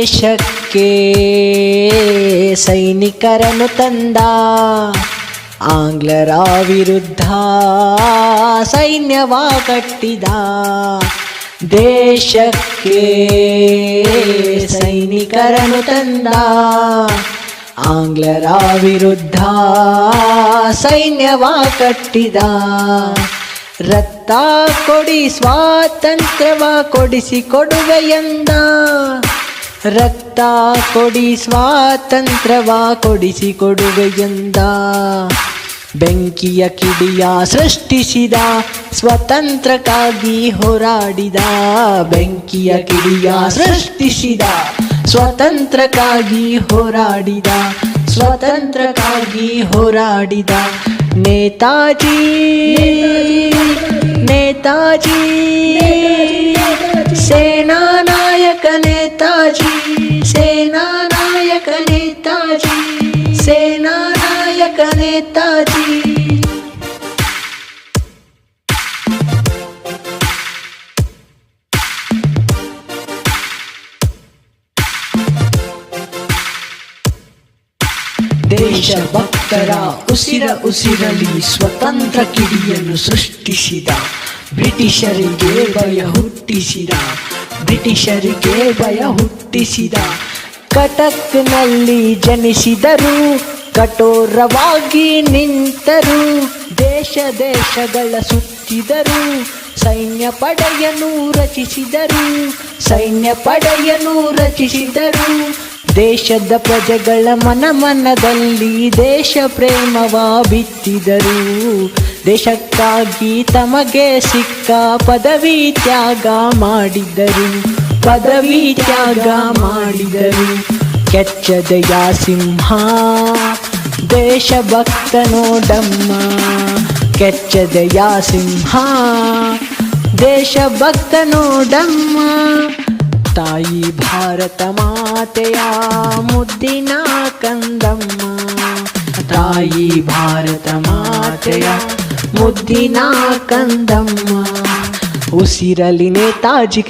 ದೇಶಕ್ಕೆ ಸೈನಿಕರನ್ನು ತಂದ. ಆಂಗ್ಲರ ವಿರುದ್ಧ ಸೈನ್ಯವ ಕಟ್ಟಿದ. ದೇಶಕ್ಕೆ ಸೈನಿಕರನ್ನು ತಂದ. ಆಂಗ್ಲರ ವಿರುದ್ಧ ಸೈನ್ಯವ ಕಟ್ಟಿದ. ರಕ್ತ ಕೊಡಿ, ಸ್ವಾತಂತ್ರ್ಯವ ಕೊಡಿಸಿ ಕೊಡುವೆಯಂದ ರಕ್ತ ಕೊಡಿ ಸ್ವಾತಂತ್ರ್ಯವ ಕೊಡಿಸಿ ಕೊಡುಗೆಯಂದ ಬೆಂಕಿಯ ಕಿಡಿಯ ಸೃಷ್ಟಿಸಿದ ಸ್ವತಂತ್ರಕ್ಕಾಗಿ ಹೋರಾಡಿದ. ಬೆಂಕಿಯ ಕಿಡಿಯ ಸೃಷ್ಟಿಸಿದ ಸ್ವತಂತ್ರಕ್ಕಾಗಿ ಹೋರಾಡಿದ. ಸ್ವತಂತ್ರಕ್ಕಾಗಿ ಹೋರಾಡಿದ ನೇತಾಜಿ ನೇತಾಜಿ, ಸೇನಾ ಸೇನಾ ನೇತಾಜಿ. ದೇಶ ಭಕ್ತರ ಉಸಿರ ಉಸಿರಲಿ ಸ್ವತಂತ್ರ ಕಿಡಿಯನ್ನು ಸೃಷ್ಟಿಸಿದ ಬ್ರಿಟಿಷರಿಗೆ ಭಯ ಹುಟ್ಟಿಸಿದ, ಬ್ರಿಟಿಷರಿಗೆ ಭಯ ಹುಟ್ಟಿಸಿದ. ಕಟಕ್ನಲ್ಲಿ ಜನಿಸಿದರು, ಕಠೋರವಾಗಿ ನಿಂತರು, ದೇಶ ದೇಶಗಳ ಸುತ್ತಿದರು, ಸೈನ್ಯ ಪಡೆಯನ್ನು ರಚಿಸಿದರು, ಸೈನ್ಯ ಪಡೆಯನ್ನು ರಚಿಸಿದರು. ದೇಶದ ಪ್ರಜೆಗಳ ಮನ ಮನದಲ್ಲಿ ದೇಶ ಪ್ರೇಮವ ಬಿತ್ತಿದರು. ದೇಶಕ್ಕಾಗಿ ತಮಗೆ ಸಿಕ್ಕ ಪದವಿ ತ್ಯಾಗ ಮಾಡಿದರು. ಪದವಿ ತ್ಯಾಗ ಮಾಡಿದರು ಕೆಚ್ಚದೆಯ ಸಿಂಹ ದೇಶಭಕ್ತನೋಡಮ್ಮ ಕೆಚ್ಚದೆಯ ಸಿಂಹ ದೇಶಭಕ್ತನೋಡಮ್ಮ ತಾಯಿ ಭಾರತ ಮಾತೆಯ ಮುದ್ದಿನ ಕಂದಮ್ಮ. ತಾಯಿ ಭಾರತ ಮಾತೆಯ ಮುದ್ದಿನ ಕಂದಮ್ಮ. ಉಸಿರಲಿ ನೇತಾಜಿ